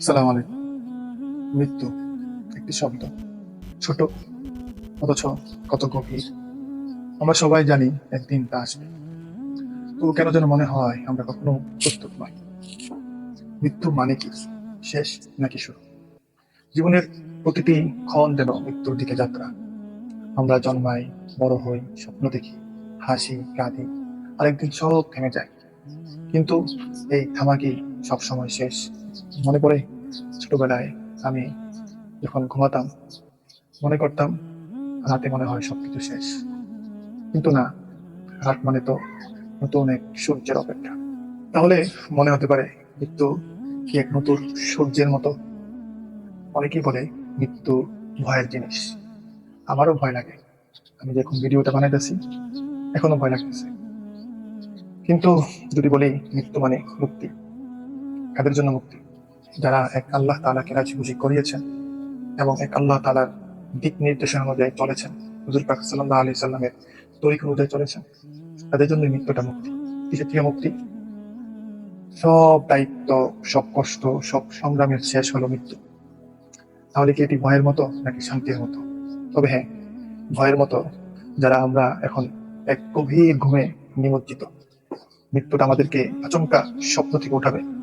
সালাম আলাইকুম। মৃত্যু, একটি শব্দ। ছোট, অথচ কত গভীর। আমরা সবাই জানি একদিন তা আসবে। তবু কেন যেন মনে হয় আমরা কখনো প্রস্তুত নই। মৃত্যু মানে কি? শেষ নাকি শুরু? জীবনের প্রতিটি ক্ষণ যেন মৃত্যুর দিকে যাত্রা। আমরা জন্মাই বড় হই, স্বপ্ন দেখি, হাসি, কাঁদি, আরেকদিন সব থেমে যায়। কিন্তু এই থামাকি সবসময় শেষ। মনে পড়ে ছোটবেলায় আমি যখন ঘুমাতাম, মনে করতাম রাতে মনে হয় সবকিছু শেষ। কিন্তু না, রাত মানে তো নতুন এক সূর্যের অপেক্ষা। তাহলে মনে হতে পারে মৃত্যু কি এক নতুন সূর্যের মতো? অনেকেই বলে মৃত্যু ভয়ের জিনিস। আমারও ভয় লাগে। আমি যখন ভিডিওটা বানাইতেছি, এখনও ভয় লাগতেছে। কিন্তু যদি বলি মৃত্যু মানে মুক্তি কাদের জন্য মুক্তি। যারা এক আল্লাহ তালাকে রাজি খুশি করিয়েছেন এবং এক আল্লাহ তালার দিক নির্দেশনা অনুযায়ী চলেছেন। হুজুর পাক সাল্লাহ আলি সাল্লামের তরিক অনুযায়ী চলেছেন। তাদের জন্য মৃত্যুটা মুক্তি। কিসের থেকে মুক্তি? সব দায়িত্ব, সব কষ্ট, সব সংগ্রামের শেষ হলো মৃত্যু। তাহলে কি এটি ভয়ের মতো নাকি শান্তির মতো? তবে হ্যাঁ ভয়ের মতো যারা আমরা এখন এক গভীর ঘুমে নিমজ্জিত। মৃত্যুটা আমাদেরকে আচমকা স্বপ্ন থেকে উঠাবে।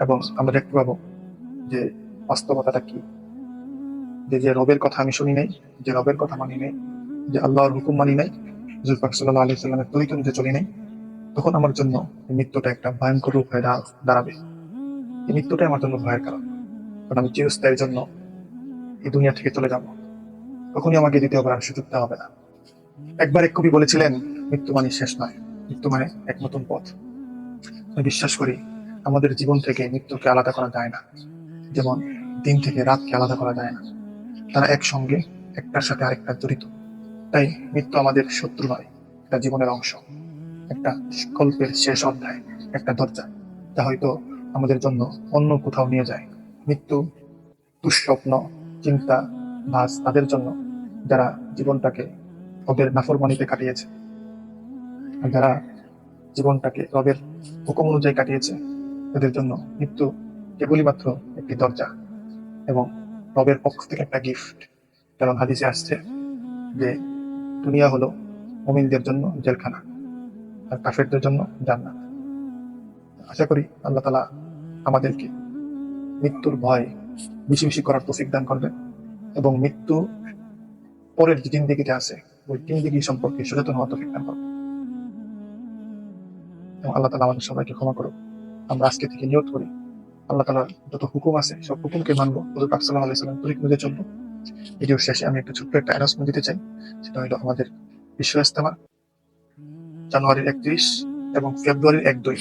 এবং আমরা দেখতে পাবো যে বাস্তবতাটা কি। যে রবের কথা আমি শুনি নাই, যে রবের কথা মানি নাই, যে আল্লাহর হুকুম মানি নাই জুলফাক সাল্লাহ আলি সাল্লামের তরিক অনুযায়ী চলি নাই, তখন আমার জন্য মৃত্যুটা একটা ভয়ঙ্কর রূপ হয়ে দাঁড়াবে। এই মৃত্যুটাই আমার জন্য ভয়ের কারণ। কারণ আমি চিরস্থায়ীর জন্য এই দুনিয়া থেকে চলে যাব। তখনই আমাকে দ্বিতীয়বার আর সুযোগ দেওয়া হবে না। একবার এক কবি বলেছিলেন, মৃত্যু মানে শেষ নয়, মৃত্যু মানে এক নতুন পথ। আমি বিশ্বাস করি আমাদের জীবন থেকে মৃত্যুকে আলাদা করা যায় না। যেমন দিন থেকে রাতকে আলাদা করা যায় না। তারা একসঙ্গে, একটার সাথে আরেকটা জড়িত। তাই মৃত্যু আমাদের শত্রু নয় একটা জীবনের অংশ। একটা গল্পের শেষ অধ্যায়, একটা দরজা। যা হয়তো আমাদের জন্য অন্য কোথাও নিয়ে যায়। মৃত্যু দুঃস্বপ্ন, চিন্তা ভাস তাদের জন্য, যারা জীবনটাকে ওদের নাফরমানিতে কাটিয়েছে। যারা জীবনটাকে রবের হুকুম অনুযায়ী কাটিয়েছে তাদের জন্য মৃত্যু কেবলই মাত্র একটি দরজা এবং রবের পক্ষ থেকে একটা গিফট কারণ হাদিসে আসছে যে দুনিয়া হলো মমিনদের জন্য জেলখানা আর কাফেরদের জন্য জান্নাত। আশা করি আল্লাহ তালা আমাদেরকে মৃত্যুর ভয় বেশি বেশি করার তৌফিক দান করবেন এবং মৃত্যু পরের যে জিন্দিগিতে আছে, ওই জিন্দিগি সম্পর্কে সচেতন হওয়া তৌফিক দান করবেন। এবং আল্লাহ তালা আমাদের সবাইকে ক্ষমা করুক। আমরা আজকে থেকে নিয়ত করি। আল্লাহ তালা যত হুকুম আছে, সব হুকুমকে মানবো। হজরত আকসাল্লাহ সাল্লাম তরিক অনুযায়ী চলবো। ভিডিওর শেষে আমি একটা ছোট্ট একটা অ্যানাউন্সমেন্ট দিতে চাই। সেটা হলো আমাদের বিশ্ব ইস্তেমা জানুয়ারির একত্রিশ এবং ফেব্রুয়ারির এক দুই